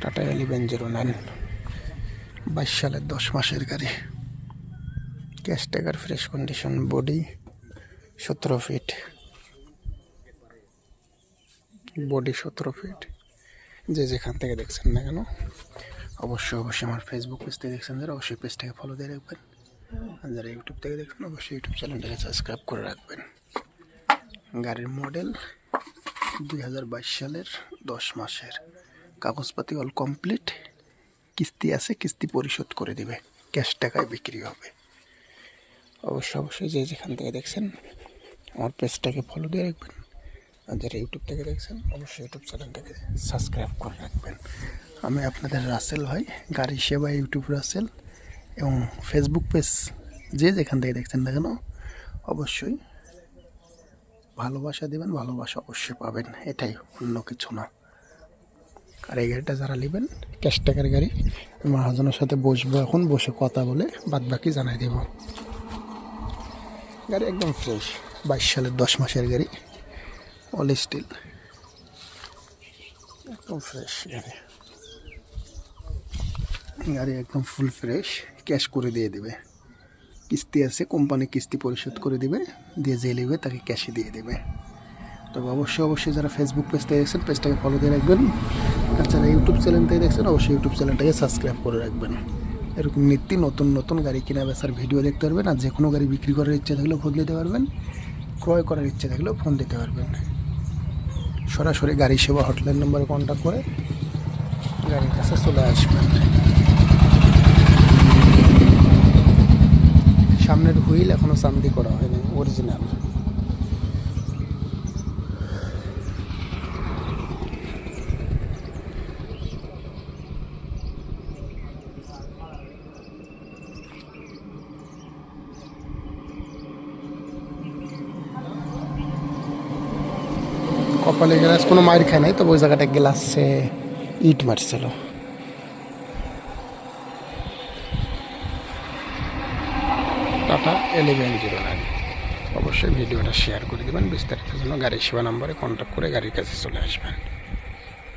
Tata eleven zero nine. বাইশ সালের দশ মাসের গাড়ি। ক্যাশ ট্যাগার ফ্রেশ কন্ডিশন বডি সতেরো ফিট। বডি সতেরো ফিট। যে যেখান থেকে দেখছেন না কেন অবশ্যই অবশ্যই আমার ফেসবুক পেজ থেকে দেখছেন যারা অবশ্যই পেজটাকে ফলো দিয়ে রাখবেন। যারা ইউটিউব থেকে দেখছেন, অবশ্যই ইউটিউব চ্যানেলটাকে সাবস্ক্রাইব করে রাখবেন। গাড়ির মডেল দুই হাজার বাইশ সালের দশ মাসের। কাগজপাতি অল কমপ্লিট কিস্তি আছে, কিস্তি পরিশোধ করে দিবে। ক্যাশ টাকায় বিক্রি হবে। অবশ্যই অবশ্যই যে যেখান থেকে দেখছেন, আমার পেজটাকে ফলো দিয়ে রাখবেন। আর যারা ইউটিউব থেকে দেখছেন, অবশ্যই ইউটিউব চ্যানেলটাকে সাবস্ক্রাইব করে রাখবেন। আমি আপনাদের রাসেল ভাই গাড়ি সেবা ইউটিউব রাসেল এবং ফেসবুক পেজ যে যেখান থেকে দেখছেন না কেন, অবশ্যই ভালোবাসা দেবেন, ভালোবাসা অবশ্যই পাবেন। এটাই অন্য কিছু না। আর এই গাড়িটা যারা নেবেন ক্যাশ টাকার গাড়ি মহাজনের সাথে বসবো এখন, বসে কথা বলে বাদ বাকি জানাই দেব। গাড়ি একদম ফ্রেশ বাইশ সালের দশ মাসের গাড়ি অল স্টিল একদম ফ্রেশ গাড়ি। গাড়ি একদম ফুল ফ্রেশ ক্যাশ করে দিয়ে দেবে। কিস্তি আছে কোম্পানি কিস্তি পরিশোধ করে দিবে, দিয়ে যে নেবে তাকে ক্যাশে দিয়ে দেবে। তবে অবশ্যই অবশ্যই যারা ফেসবুক পেজ থেকে দেখছেন পেজটাকে ফলো দিয়ে রাখবেন। আর যারা ইউটিউব চ্যানেল থেকে দেখছেন, অবশ্যই ইউটিউব চ্যানেলটাকে সাবস্ক্রাইব করে রাখবেন। এরকম নিত্য নতুন নতুন গাড়ি কেনা বেচার ভিডিও দেখতে পারবেন, আর যে কোনো গাড়ি বিক্রি করার ইচ্ছা থাকলেও ফোন দিতে পারবেন, ক্রয় করার ইচ্ছা থাকলেও ফোন দিতে পারবেন। সরাসরি গাড়ি সেবা হটলাইন নম্বরে কন্ট্যাক্ট করে গাড়ির কাছে চলে আসবেন। হুইল এখনও চান্দি করা হয়নি অরিজিনাল কপালে গ্লাস, কোনো মার খায় নাই, তবে ওই জায়গাটা গ্লাসে, ইট মারছিল। টাটা এলেভেন জিরো নাইন অবশ্যই ভিডিওটা শেয়ার করে দেবেন। বিস্তারিত জন্য গাড়ি সেবা নম্বরে কন্ট্যাক্ট করে গাড়ির কাছে চলে আসবেন।